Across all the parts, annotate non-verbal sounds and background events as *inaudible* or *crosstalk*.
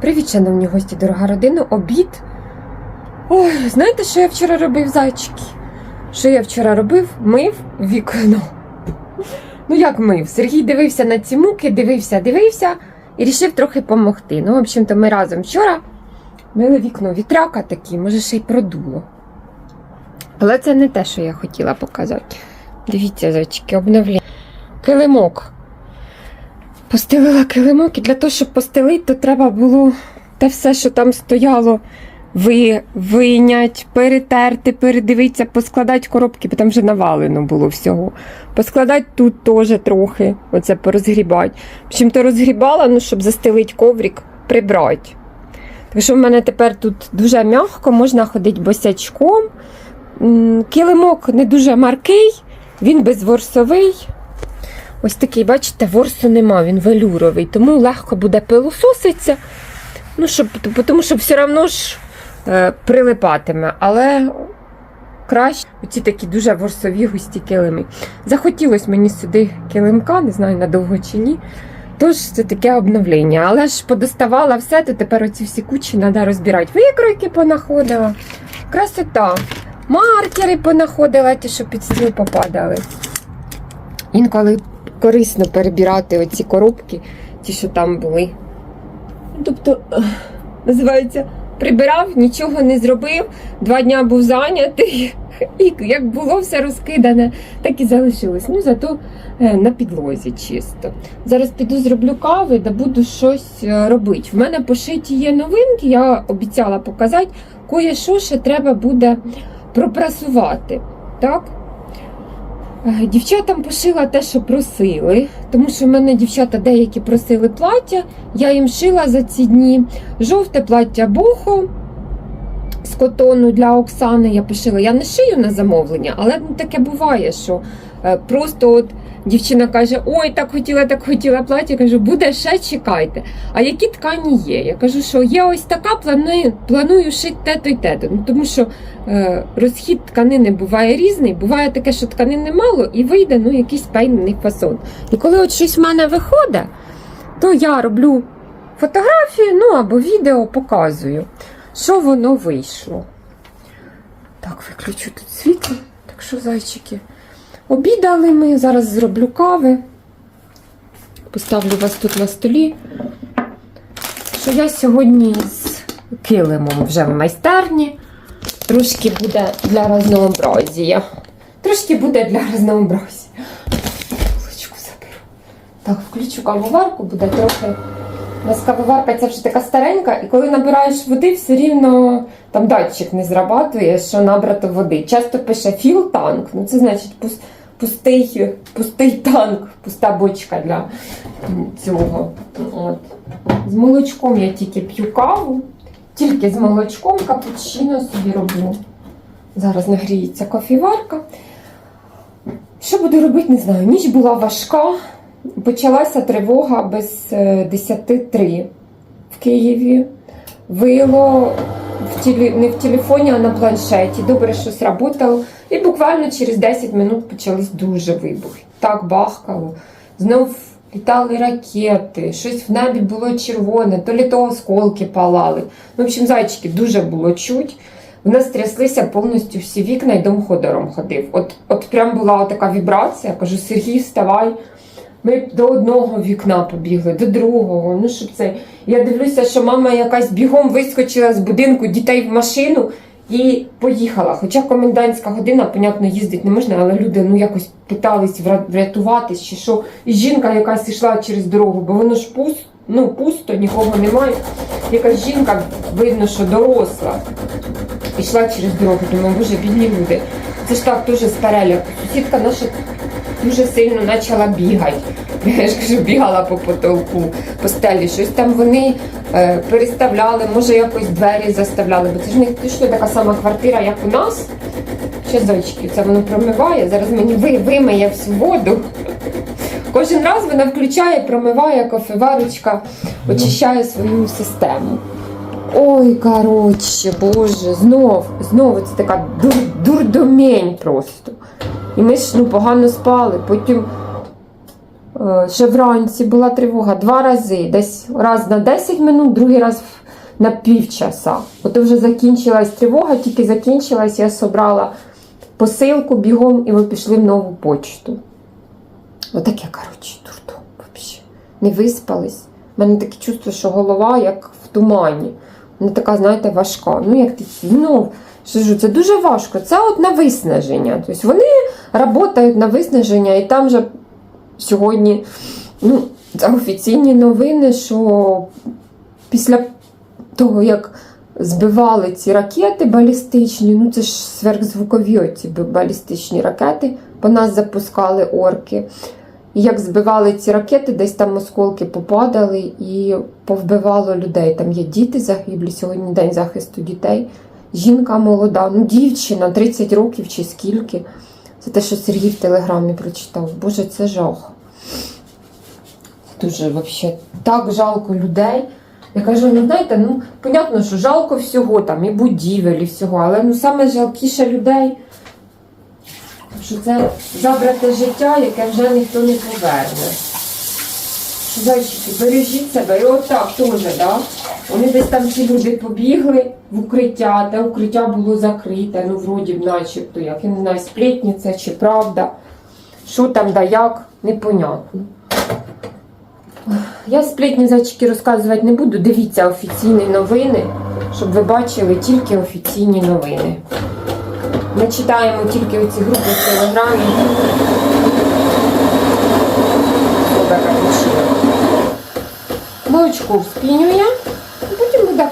Привіт, шановні гості, дорога родина, обід. Ой, знаєте, що я вчора робив, зайчики? Що я вчора робив? Мив вікно. Ну, як мив? Сергій дивився на ці муки, дивився, дивився і рішив трохи допомогти. Ну, в общем-то, ми разом вчора мили вікно вітряка такий, може, ще й продуло. Але це не те, що я хотіла показати. Дивіться, зайчики, обновлення. Килимок. Постелила килимок, і для того, щоб постелити, то треба було те все, що там стояло, ви, вийнять, перетерти, передивитися, поскладати коробки, бо там вже навалено було всього. Поскладати тут теж трохи, оце порозгрібати. Чим то розгрібала, ну, щоб застелити коврик, прибрати. Так що в мене тепер тут дуже м'яко, можна ходити босячком. Килимок не дуже маркий, він безворсовий. Ось такий, бачите, ворсу нема, він велюровий, тому легко буде пилососитися. Ну, щоб, тому що все одно ж е, прилипатиме, але краще оці такі дуже ворсові густі килими. Захотілося мені сюди килимка, не знаю надовго чи ні. Тож це таке обновлення. Але ж подоставала все, то тепер оці всі кучі треба розбирати. Викройки понаходила. Красота. Маркери понаходила, ті, що під стіл попадали. Інколи корисно перебирати оці коробки, ті, що там були. Тобто, називається, прибирав, нічого не зробив, два дня був зайнятий, *laughs* і як було все розкидане, так і залишилось. Ну, зато е, на підлозі чисто. Зараз піду зроблю кави, да буду щось е, робити. В мене пошиті є новинки, я обіцяла показати, кое-що ще треба буде пропрасувати. Так? Е, Дівчатам пошила те, що просили, тому що в мене дівчата деякі просили плаття. Я їм шила за ці дні жовте плаття бохо з котону для Оксани. Я пошила. Я не шию на замовлення, але таке буває, що е, просто от дівчина каже: Ой, так хотіла, так хотіла плаття. Я кажу, буде ще чекайте. А які ткані є? Я кажу, що є ось така, планую, планую шити те-то й те-то. Ну, тому що е, розхід тканини буває різний, буває таке, що тканини мало, і вийде ну, якийсь певний фасон. І коли от щось в мене виходить, то я роблю фотографію, ну або відео показую, що воно вийшло. Так, виключу тут світло. Так що, зайчики, обідали ми, зараз зроблю кави. Поставлю вас тут на столі. Що я сьогодні з килимом вже в майстерні. Трошки буде для разнообразія. Трошки буде для разнообразія. Так, включу кавоварку, буде трохи. У нас кавоварка ця вже така старенька, і коли набираєш води, все рівно там датчик не зрабатує, що набрато води. Часто пише філ танк. Ну це значить пустий, пустий танк, пуста бочка для цього. От. З молочком я тільки п'ю каву. Тільки з молочком капучино собі роблю. Зараз нагріється кофіварка. Що буду робити, не знаю. Ніч була важка. Почалася тривога без е, 10.3 в Києві. Вило в теле, не в телефоні, а на планшеті. Добре, що сработало. І буквально через 10 минут почались дуже вибухи. Так бахкало. Знов літали ракети, щось в небі було червоне, то лі то осколки палали. В общем, зайчики дуже було чуть. В нас тряслися повністю всі вікна і дом ходором ходив. От, от прям була така вібрація. Кажу, Сергій, вставай. Ми до одного вікна побігли, до другого. Ну щоб це. Я дивлюся, що мама якась бігом вискочила з будинку дітей в машину і поїхала. Хоча комендантська година, понятно, їздити не можна, але люди ну якось питались врятуватись чи що. І жінка якась йшла через дорогу, бо воно ж пусто, ну пусто, нікого немає. Якась жінка, видно, що доросла. Ішла через дорогу, думаю, боже, бідні люди. Це ж так дуже з переляку. Сусідка наша дуже сильно почала бігати. *laughs* Я ж кажу, бігала по потолку, по стелі. Щось там вони е, переставляли, може якось двері заставляли, бо це ж не точно така сама квартира, як у нас. Ще зайчики, це воно промиває. Зараз мені ви, вимиє всю воду. *laughs* Кожен раз вона включає, промиває кофеварочка, очищає свою систему. Ой, коротше, боже, знов, знову це така дур, дурдомень просто. І ми ж ну, погано спали. Потім Е, Ще вранці була тривога два рази. Десь раз на 10 минут, другий раз на півчаса. От вже закінчилась тривога, тільки закінчилась, я собрала посилку бігом і ми пішли в нову почту. Отаке, коротше, дурдом взагалі. Не виспались. У мене таке чувство, що голова як в тумані. Вона така, знаєте, важка. Ну, як такі, ну, ж, це дуже важко. Це от на виснаження. Тобто вони працюють на виснаження, і там же сьогодні ну, офіційні новини, що після того, як збивали ці ракети балістичні, ну це ж сверхзвукові оці балістичні ракети, по нас запускали орки. І як збивали ці ракети, десь там осколки попадали і повбивало людей. Там є діти загиблі, сьогодні день захисту дітей. Жінка молода, ну дівчина, 30 років чи скільки. Це те, що Сергій в телеграмі прочитав. Боже, це жах. Дуже взагалі так жалко людей. Я кажу, ну знаєте, ну понятно, що жалко всього там, і будівель, і всього, але ну саме жалкіше людей, що це забрате життя, яке вже ніхто не поверне. Зайчики, бережіть себе. І отак теж, да? Вони десь там ці люди побігли в укриття, те укриття було закрите, ну вроді б начебто, як я не знаю, сплетні це чи правда. Що там да як, непонятно. Я сплетні зайчики розказувати не буду. Дивіться офіційні новини, щоб ви бачили тільки офіційні новини. Ми читаємо тільки оці групи в телеграмі. Супер капучино. Молочко вспінює, потім буде.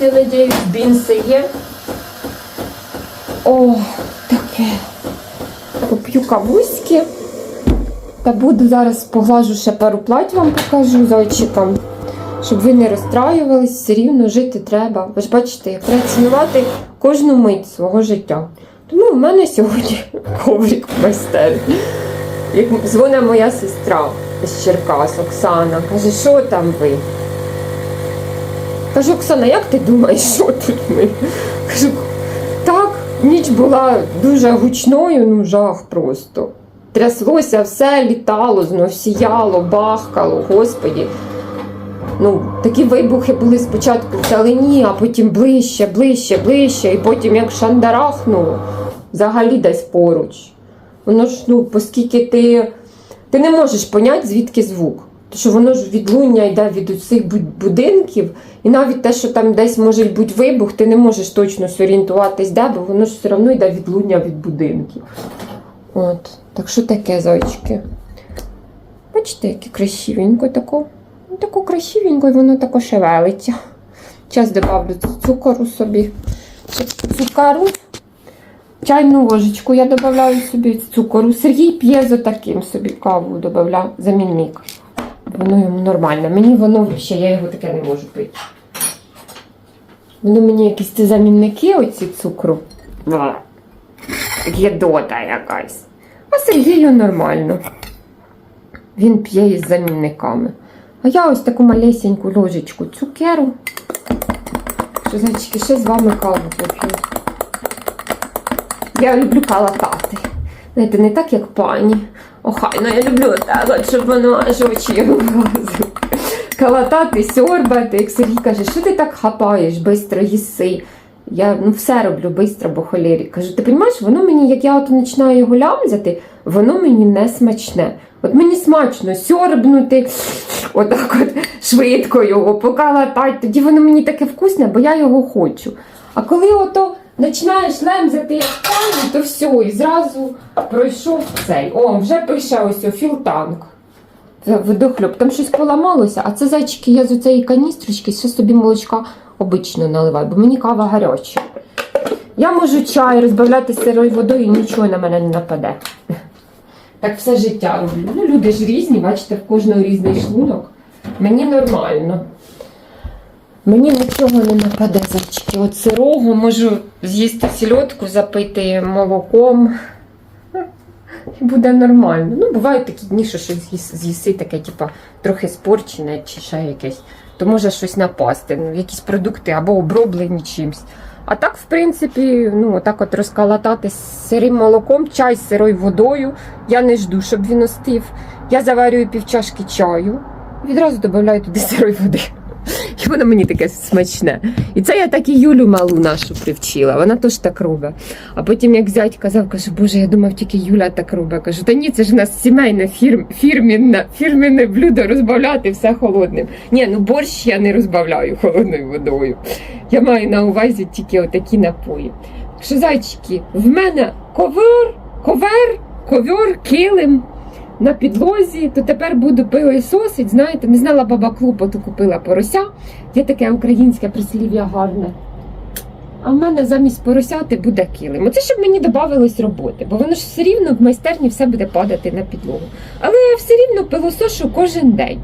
Я надіюсь, бінси є. О, таке. Поп'ю кавуськи. Та буду зараз поглажу ще пару плать вам покажу зайчикам, щоб ви не розстраювались, все рівно жити треба. Ви ж бачите, як треба цінувати кожну мить свого життя. Тому в мене сьогодні *laughs* коврик в майстерні. Як дзвонить моя сестра з Черкас, Оксана, каже, що там ви? Кажу, Оксана, як ти думаєш, що тут ми? Кажу, так, ніч була дуже гучною, ну жах просто. Тряслося, все літало, знов сіяло, бахкало, господі. Ну, такі вибухи були спочатку в талині, а потім ближче, ближче, ближче, і потім як шандарахнуло, взагалі десь поруч. Воно ж, ну, оскільки ти, ти не можеш поняти, звідки звук. Тому що воно ж відлуння йде від усіх будинків, і навіть те, що там десь може бути вибух, ти не можеш точно зорієнтуватись, де, бо воно ж все одно йде відлуння від будинків. От, так що таке, зайчики? Бачите, яке красивенько тако. Тако красивенько, і воно тако шевелиться. Зараз добавлю цукору собі. Цукару. Чайну ложечку я додаю собі цукору. Сергій п'є за таким собі каву додаю, замінник. Воно йому нормально. Мені воно взагалі, я його таке не можу пити. Воно мені якісь ці замінники, оці цукру. Єдота якась. А Сергію нормально. Він п'є із замінниками. А я ось таку малесеньку ложечку цукеру. Що, зайчики, ще з вами каву поп'ю. Я люблю калатати. Знаєте, не так, як пані. Охайно, я люблю так, щоб воно аж очі вилазили. Калатати, сьорбати. Як Сергій каже, що ти так хапаєш, бистро їси. Я ну, все роблю швидко, бо холері. Кажу, ти розумієш, воно мені, як я от починаю його лямзати, воно мені не смачне. От мені смачно сьорбнути, отак от швидко його покалатати. Тоді воно мені таке вкусне, бо я його хочу. А коли ото починаєш лемзати як пані, то все, і зразу пройшов цей. О, вже пише ось о, філтанк. Це Водохльоп. Там щось поламалося, а це зайчики, я з оцеї каністрочки ще собі молочка обично наливаю, бо мені кава гаряча. Я можу чай розбавляти сирою водою і нічого на мене не нападе. Так все життя роблю. Ну, люди ж різні, бачите, в кожного різний шлунок. Мені нормально. Мені нічого не нападе, зайчики. От сирого можу з'їсти сільотку, запити молоком. І буде нормально. Ну, бувають такі дні, що щось з'їс- з'їси таке, типа, трохи спорчене чи ще якесь. То може щось напасти, ну, якісь продукти або оброблені чимось. А так, в принципі, ну, отак от розкалатати сирим молоком, чай з сирою водою. Я не жду, щоб він остив. Я заварюю півчашки чаю, відразу додаю туди сирої води. *laughs* І воно мені таке смачне. І це я так і Юлю малу нашу привчила. Вона теж так робить. А потім, як зять казав, каже, Боже, я думав, тільки Юля так робить. Кажу, та ні, це ж у нас сімейне фірм, фірмінне, фірмінне блюдо розбавляти все холодним. Ні, ну борщ я не розбавляю холодною водою. Я маю на увазі тільки отакі напої. Що, зайчики, в мене ковер, ковер, ковер, килим на підлозі, то тепер буду пилисосить. Знаєте, не знала баба клопоту, купила порося. Є таке українське прислів'я гарне. А в мене замість поросяти буде килим. Оце щоб мені додавалось роботи, бо воно ж все рівно в майстерні все буде падати на підлогу. Але я все рівно пилосошу кожен день.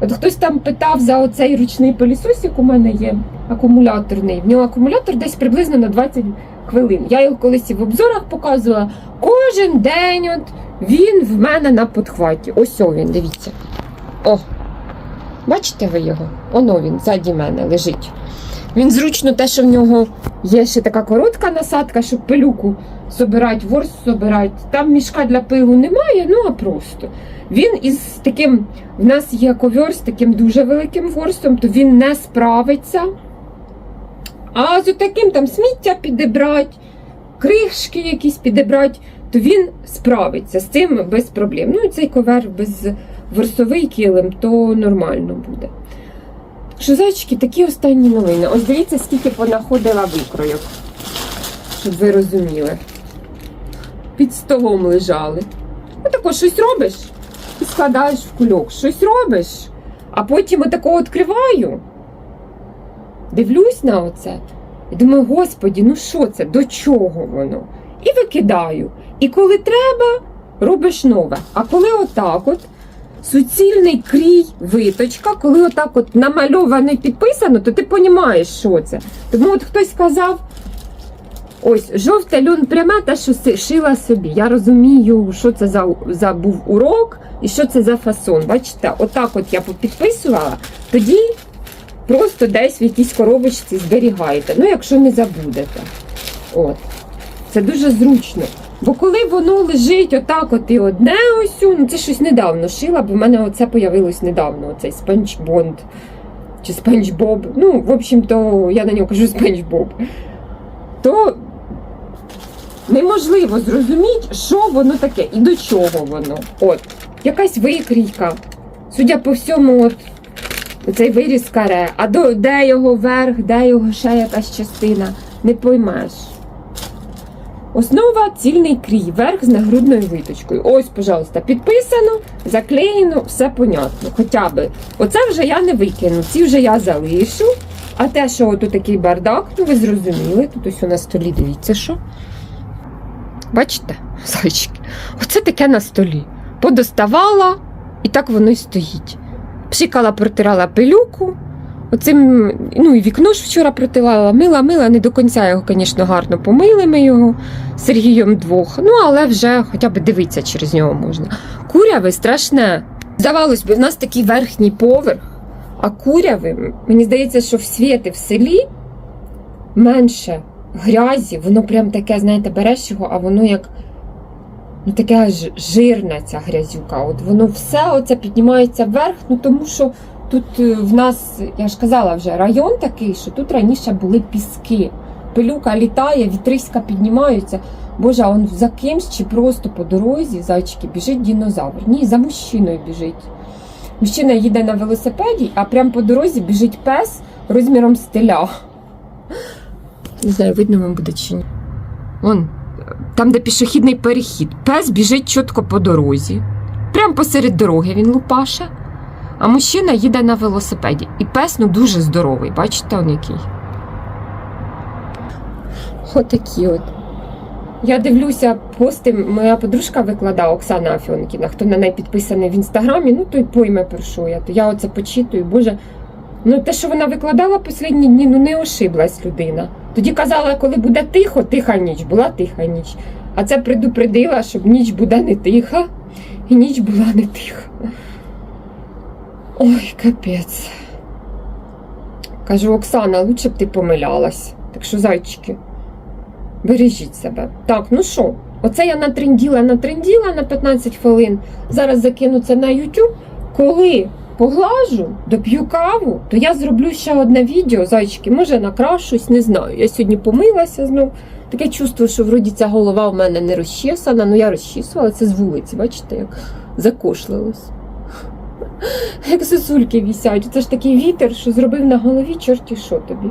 От хтось там питав за оцей ручний пилісосик, у мене є акумуляторний. В нього акумулятор десь приблизно на 20 хвилин. Я його колись і в обзорах показувала. Кожен день от він в мене на подхваті. Ось о він, дивіться. О! Бачите ви його? Оно він ззаді мене лежить. Він зручно те, що в нього є ще така коротка насадка, щоб пилюку собирати, ворс собирати. Там мішка для пилу немає, ну а просто. Він із таким, в нас є ковер з таким дуже великим ворсом, то він не справиться. А з таким там сміття підібрати, кришки якісь підібрати, то він справиться з цим без проблем. Ну і цей ковер без ворсовий килим, то нормально буде. Так що, зайчики, такі останні новини. Ось дивіться, скільки понаходила викройок, щоб ви розуміли. Під столом лежали. Отако щось робиш і складаєш в кульок. Щось робиш, а потім отако відкриваю. Дивлюсь на оце і думаю, господі, ну що це? До чого воно? І викидаю. І коли треба, робиш нове. А коли отак от суцільний крій виточка, коли отак от намальовано і підписано, то ти розумієш, що це. Тому от хтось сказав. Ось жовте льон пряме, те, що шила собі. Я розумію, що це за, за був урок і що це за фасон. Бачите, отак от я попідписувала, тоді просто десь в якійсь коробочці зберігаєте. Ну, якщо не забудете. От. Це дуже зручно. Бо коли воно лежить отак, от і одне ось, ну це щось недавно шила, бо в мене оце появилось недавно, оцей спанч Бонд чи спанч Боб. Ну, в общем-то, я на нього кажу спанч Боб. То неможливо зрозуміти, що воно таке і до чого воно. От, якась викрійка. Судя по всьому, от цей виріз каре, а до, де його верх, де його ще якась частина, не поймеш. Основа цільний крій, верх з нагрудною виточкою. Ось, пожалуйста, підписано, заклеєно, все понятно. Хоча би. Оце вже я не викину, ці вже я залишу. А те, що тут такий бардак, ну ви зрозуміли. Тут ось на столі дивіться, що. Bачите, *laughs* зайчики? Оце таке на столі. Подоставала, і так воно й стоїть. Пшикала, протирала пилюку. Оцим, ну і вікно ж вчора протирала, мила, мила, не до кінця його, звісно, гарно помили ми його Сергієм двох. Ну, але вже хоча б дивитися через нього можна. Куряве страшне. Здавалось би, в нас такий верхній поверх, а куряви, мені здається, що в світи в селі менше грязі, воно прям таке, знаєте, береш його, а воно як ну, таке жирна ця грязюка. От воно все оце піднімається вверх, ну тому що тут е, в нас, я ж казала вже, район такий, що тут раніше були піски. Пилюка літає, вітриська піднімаються. Боже, а он за кимсь чи просто по дорозі, зайчики, біжить динозавр. Ні, за мужчиною біжить. Мужчина їде на велосипеді, а прямо по дорозі біжить пес розміром з теля. Не знаю, видно вам буде чи ні. Вон, там, де пішохідний перехід. Пес біжить чітко по дорозі. Прямо посеред дороги він лупаше. А мужчина їде на велосипеді. І пес ну дуже здоровий. Бачите, он який. Отакі от. Я дивлюся, пости моя подружка викладає Оксана Афьонкіна. Хто на неї підписаний в інстаграмі, ну той пойме про що я. То я оце почитую, боже. Ну, те, що вона викладала останні дні, ну не ошиблась людина. Тоді казала, коли буде тихо, тиха ніч, була тиха ніч. А це предупредила, щоб ніч буде не тиха, і ніч була не тиха. Ой, капець. Кажу, Оксана, лучше б ти помилялась. Так що, зайчики, бережіть себе. Так, ну що, Оце я натренділа, натренділа на 15 хвилин. Зараз закину це на YouTube. Коли поглажу, доп'ю каву, то я зроблю ще одне відео, зайчики, може накрашусь, не знаю. Я сьогодні помилася знов. Таке чувство, що вроді ця голова в мене не розчесана, ну я розчісувала це з вулиці, бачите, як закошлилось. *gasps* Як сосульки вісять. Це ж такий вітер, що зробив на голові, чорті що тобі.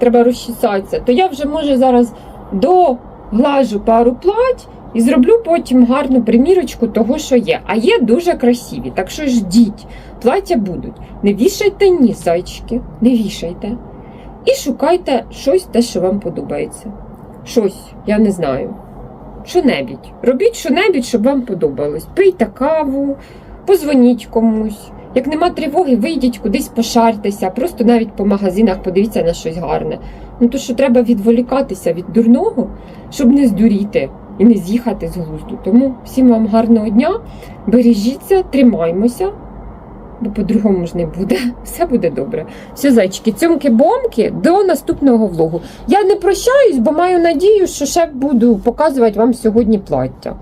Треба розчесатися. То я вже може зараз доглажу пару плать і зроблю потім гарну примірочку того, що є. А є дуже красиві, так що ждіть, плаття будуть. Не вішайте ні, зайчики, не вішайте. І шукайте щось те, що вам подобається. Щось, я не знаю. Що-небудь. Робіть що-небудь, щоб вам подобалось. Пийте каву, позвоніть комусь. Як нема тривоги, вийдіть кудись пошартеся, просто навіть по магазинах подивіться на щось гарне. Ну то що треба відволікатися від дурного, щоб не здуріти і не з'їхати з глузду. Тому всім вам гарного дня, бережіться, тримаймося, бо по-другому ж не буде. *laughs* Все буде добре. Все, зайчики, цьомки-бомки до наступного влогу. Я не прощаюсь, бо маю надію, що ще буду показувати вам сьогодні плаття.